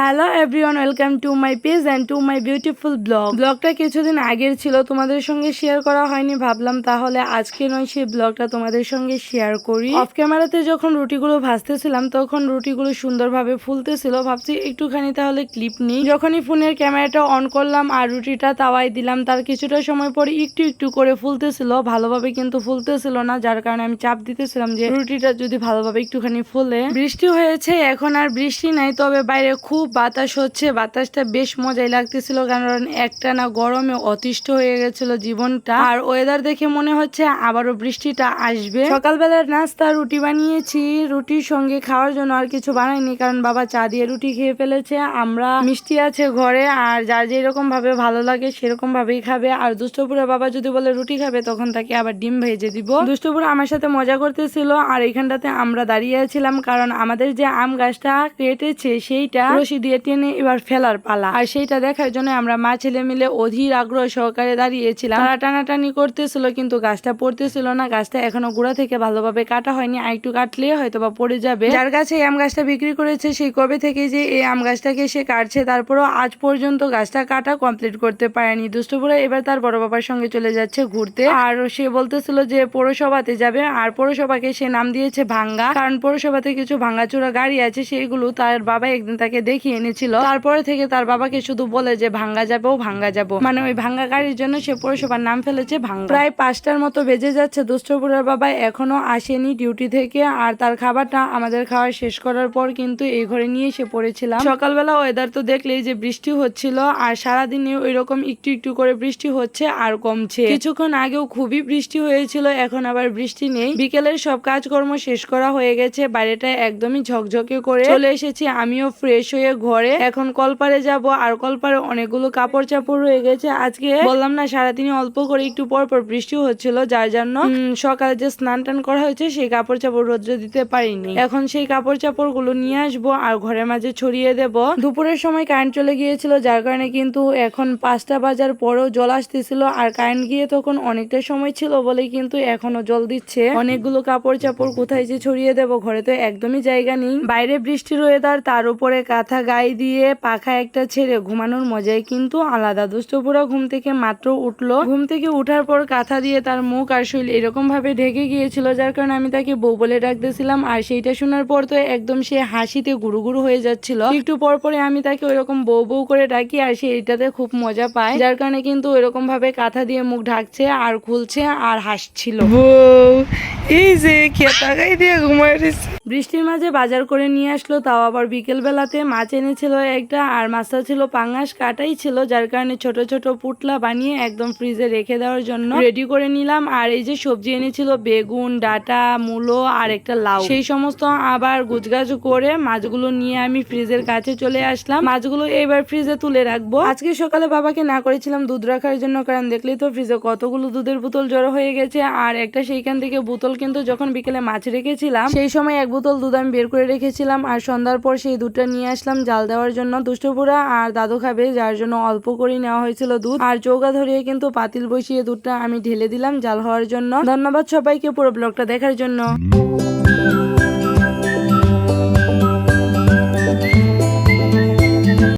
Hello everyone welcome to my page and to my beautiful blog ব্লগটা কিছুদিন আগের ছিল, তোমাদের সঙ্গে শেয়ার করা হয়নি, ভাবলাম তাহলে আজকে নয়, সেই ব্লগটা তোমাদের সঙ্গে শেয়ার করি। অফ ক্যামেরাতে যখন রুটিগুলো ভাজতেছিলাম, তখন রুটিগুলো সুন্দরভাবে ফুলতেছিল, ভাবছি একটুখানি তাহলে ক্লিপ নিই। যখনই ফোনের ক্যামেরাটা অন করলাম আর রুটিটা তাওয়াই দিলাম, তার কিছুটা সময় পরে একটু একটু করে ফুলতেছিল, ভালোভাবে কিন্তু ফুলতেছিল না, যার কারণে আমি চাপ দিতেছিলাম যে রুটিটা যদি ভালোভাবে একটুখানি ফুলে। বৃষ্টি হয়েছে, এখন আর বৃষ্টি নাই, তবে বাইরে খুব বাতাস হচ্ছে, বাতাসটা বেশ মজাই লাগতেছিল কারণ একটা না গরমে অতিষ্ঠ হয়ে গেছিল জীবনটা। আর ওয়েদার দেখে মনে হচ্ছে আবারও বৃষ্টিটা আসবে। সকালবেলার নাস্তা, রুটি বানিয়েছি। রুটির সঙ্গে খাওয়ার জন্য আর কিছু বানাইনি কারণ বাবা চা দিয়ে রুটি খেয়ে ফেলেছে। আমরা মিষ্টি আছে ঘরে আর যার যেরকম ভাবে ভালো লাগে সেরকম ভাবেই খাবে। আর দুষ্টপুরে বাবা যদি বলে রুটি খাবে তখন তাকে আবার ডিম ভেজে দিব। দুষ্টপুরে আমার সাথে মজা করতেছিল আর এখানটাতে আমরা দাঁড়িয়ে ছিলাম কারণ আমাদের যে আম গাছটা কেটেছে সেইটা রশি দিয়ে টেনে এবার ফেলার পালা। আর সেইটা দেখার জন্য আমরা মা ছেলে মিলে অধীর আগ্রহ সহকারে দাঁড়িয়েছিলাম। তারা টানাটানি করতেছিল, কিন্তু গাছটা পড়তেছিল না। গাছটা এখনও গোড়া থেকে ভালোভাবে কাটা হয়নি। আর একটু কাটলে হয়তো বা পড়ে যাবে। যার কাছে আম গাছটা বিক্রি করেছে, সেই কবে থেকে যে এই আম গাছটাকে সে কাটছে, তারপরও আজ পর্যন্ত গাছটা কাটা কমপ্লিট করতে পারেনি। দুষ্টপুরা এবার তার বড় বাবার সঙ্গে চলে যাচ্ছে ঘুরতে। আর সে বলতেছিল যে পৌরসভাতে যাবে, আর পৌরসভাকে সে নাম দিয়েছে ভাঙ্গা। কারণ পৌরসভাতে কিছু ভাঙ্গাচোরা গাড়ি আছে, সেগুলো তার বাবা একদিন তাকে দেখিয়ে এনেছিল। তারপরে থেকে তার বাবাকে শুধু বলে যে, ভাঙ্গা যাব ভাঙ্গা যাব মানে ওই ভাঙ্গা গাড়ির জন্য সে পৌরসভার নাম ফেলেছে ভাঙ্গা। প্রায় পাঁচটার মতো বেজে যাচ্ছে দুষ্টপুরের বাবা এখনও আসেনি ডিউটি থেকে, আর তার খাবারটা আমাদের খাওয়া শেষ করার পর কিন্তু এই ঘরে নিয়ে এসে পড়েছিলাম। সকালবেলা ওয়েদার তো দেখলেই যে বৃষ্টি হচ্ছিল, আর সারাদিনে ওই রকম একটু একটু করে বৃষ্টি হচ্ছে আর কমছে। কিছুক্ষণ আগেও খুবই বৃষ্টি হয়েছিল, এখন আবার বৃষ্টি নেই। বিকেলের সব কাজকর্ম শেষ করা হয়ে গেছে বাইরেটা একদমই ঝকঝকে করে চলে এসেছি। আমিও ফ্রেশ হয়ে ঘরে। এখন কলপারে যাব, আর কলপারে অনেকগুলো কাপড় চাপড় রয়ে গেছে। আজকে বললাম না সারাদিনে অল্প করে একটু পর পর বৃষ্টি হচ্ছিল, যার জন্য সকালে যে স্নান টান করা হয়েছে, সেই কাপড় চাপড় রোদ্রে দিতে পারিনি। এখন সেই কাপড় চাপড়গুলো নিয়ে আসব, আর ঘরের মাঝে ছড়িয়ে দেব। দুপুরের সময় কারেন্ট চলে গিয়েছিল, যার কারণে কিন্তু এখন পাঁচটা বাজার পরেও জল আসতেছিল, আর কারেন্ট গিয়ে তখন অনেকটা সময় ছিল বলে কিন্তু এখনও জল দিচ্ছে। অনেকগুলো কাপড় চাপড় কোথায় যে ছড়িয়ে দেব, ঘরে তো একদমই জায়গা নেই। বাইরে বৃষ্টির ওয়েদার তার উপরে কাঁথা গায়ে দিয়ে পাখা একটা ছেড়ে ঘুমানোর মজাই কিন্তু আলাদা। দুষ্টপুরা ঘুম থেকে মাত্র উঠল। ঘুম থেকে উঠার পর কাঁথা দিয়ে তার মুখ আর শরীর এরকম ভাবে ঢেকে গিয়েছিল, যার কারণে আমি তাকে বউ বলে ডাকতেছিলাম। আর সেইটা শোনার পর তো একদম সে হাসিতে গুরু গুরু হয়ে যাচ্ছিল। একটু পর পরে আমি তাকে ওইরকম বউ বউ করে ডাকি আর সে এটাতে খুব মজা পায়, যার কারণে কিন্তু ওইরকম ভাবে কাঁথা দিয়ে মুখ ঢাকছে আর খুলছে আর হাসছিল। এই যে খেতা গাই দিয়ে ঘুমাই বৃষ্টির মাঝে বাজার করে নিয়ে আসলো, তাও আবার বিকেলবেলাতে মাছ এনেছিল একটা আর মাছটা ছিল পাঙ্গাস কাটাই ছিল, যার কারণে ছোট ছোট পুটলা বানিয়ে একদম ফ্রিজে রেখে দেওয়ার জন্য রেডি করে নিলাম। আর এই যে সবজি এনেছিল, বেগুন, ডাটা, মূলো আর একটা লাউ। সেই সমস্ত আবার গুজগাজ করে মাছগুলো নিয়ে আমি ফ্রিজের কাছে চলে আসলাম। মাছগুলো এবার ফ্রিজে তুলে রাখব। আজকে সকালে বাবাকে না করেছিলাম দুধ রাখার জন্য, কারণ দেখলেই তো ফ্রিজে কতগুলো দুধের বোতল জড়ো হয়ে গেছে। আর একটা সেইখান থেকে বোতল কিন্তু যখন বিকেলে মাছ রেখেছিলাম, সেই সময় এক বোতল দুধ আমি বের করে রেখেছিলাম আর সন্ধ্যার পর সেই দুধটা নিয়ে আসলাম। জাল দেওয়ার জন্য দুষ্টপুরা আর দাদু খাবে, যার জন্য অল্প করে নেওয়া হয়েছিল দুধ। আর চৌকা ধরিয়ে কিন্তু পাতিল বসিয়ে দুধটা আমি ঢেলে দিলাম জাল হওয়ার জন্য। ধন্যবাদ সবাইকে পুরো ব্লগটা দেখার জন্য।